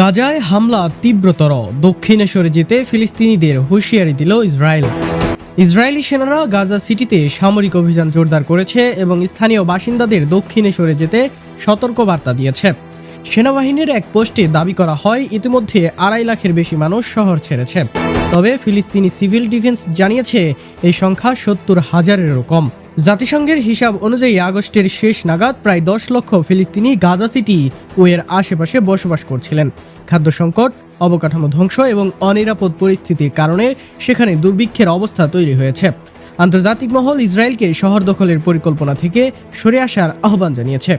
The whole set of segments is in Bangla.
গাজায় হামলা তীব্রতর। দক্ষিণে সরে যেতে ফিলিস্তিনিদের হুঁশিয়ারি দিল ইসরায়েল। ইসরায়েলি সেনারা গাজা সিটিতে সামরিক অভিযান জোরদার করেছে এবং স্থানীয় বাসিন্দাদের দক্ষিণে সরে যেতে সতর্কবার্তা দিয়েছে। সেনাবাহিনীর এক পোস্টে দাবি করা হয়, ইতিমধ্যে আড়াই লাখের বেশি মানুষ শহর ছেড়েছে। তবে ফিলিস্তিনি সিভিল ডিফেন্স জানিয়েছে, এই সংখ্যা সত্তর হাজারেরও কম। জাতিসংঘের হিসাব অনুযায়ী আগস্টের শেষ নাগাদ প্রায় দশ লক্ষ ফিলিস্তিনি গাজা সিটি ও এর আশেপাশে বসবাস করছিলেন। খাদ্য সংকট, অবকাঠামো ধ্বংস এবং অনিরাপদ পরিস্থিতির কারণে সেখানে দুর্ভিক্ষের অবস্থা তৈরি হয়েছে। আন্তর্জাতিক মহল ইসরায়েলকে শহর দখলের পরিকল্পনা থেকে সরে আসার আহ্বান জানিয়েছে।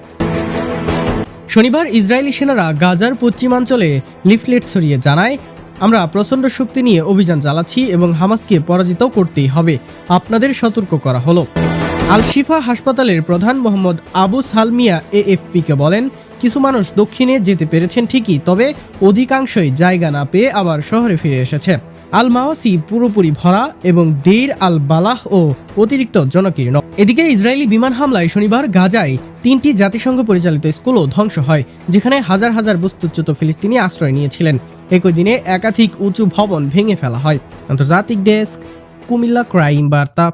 শনিবার ইসরায়েলি সেনারা গাজার পশ্চিমাঞ্চলে লিফলেট ছড়িয়ে জানায়, আমরা প্রচণ্ড শক্তি নিয়ে অভিযান চালাচ্ছি এবং হামাসকে পরাজিত করতেই হবে। আপনাদের সতর্ক করা হলো। আল শিফা হাসপাতালের প্রধান মোহাম্মদ আবু সালমিয়া এএফপিকে বলেন, কিছু মানুষ দক্ষিণে যেতে পেরেছেন ঠিকই, তবে অধিকাংশই জায়গা না পেয়ে আবার শহরে ফিরে এসেছে। আল মাওয়াসি পুরোপুরি ভরা এবং দেইর আল বালাহ ও অতিরিক্ত জনকীর্ণ। এদিকে ইসরায়েলি বিমান হামলায় শনিবার গাজায় তিনটি জাতিসংঘ পরিচালিত স্কুলও ধ্বংস হয়, যেখানে হাজার হাজার বস্তুচ্যুত ফিলিস্তিনি আশ্রয় নিয়েছিলেন। একই দিনে একাধিক উঁচু ভবন ভেঙে ফেলা হয়। আন্তর্জাতিক ডেস্ক, কুমিল্লা ক্রাইম বার্তা।